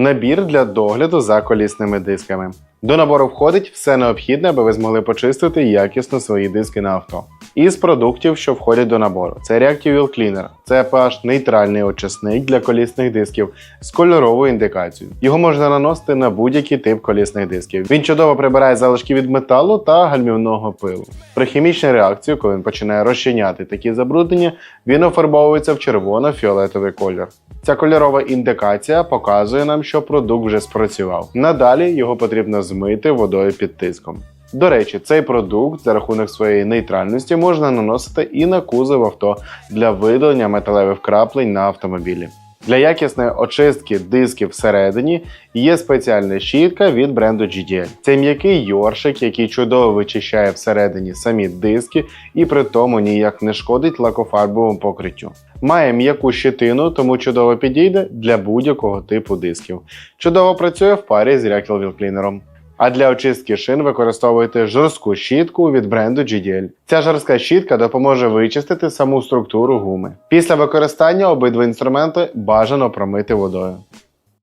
Набір для догляду за колісними дисками. До набору входить все необхідне, аби ви змогли почистити якісно свої диски на авто. Із продуктів, що входять до набору, це Reactive Wheel Cleaner, це pH нейтральний очисник для колісних дисків з кольоровою індикацією. Його можна наносити на будь-який тип колісних дисків. Він чудово прибирає залишки від металу та гальмівного пилу. При хімічній реакції, коли він починає розчиняти такі забруднення, він офарбовується в червоно-фіолетовий колір. Ця кольорова індикація показує нам, що продукт вже спрацював. Надалі його потрібно змити водою під тиском. До речі, цей продукт за рахунок своєї нейтральності можна наносити і на кузов авто для видалення металевих краплень на автомобілі. Для якісної очистки дисків всередині є спеціальна щітка від бренду GDL. Це м'який йоршик, який чудово вичищає всередині самі диски і при тому ніяк не шкодить лакофарбовому покриттю. Має м'яку щитину, тому чудово підійде для будь-якого типу дисків. Чудово працює в парі з Reactive Wheel Cleaner. А для очистки шин використовуйте жорстку щітку від бренду GDL. Ця жорстка щітка допоможе вичистити саму структуру гуми. Після використання обидва інструменти бажано промити водою.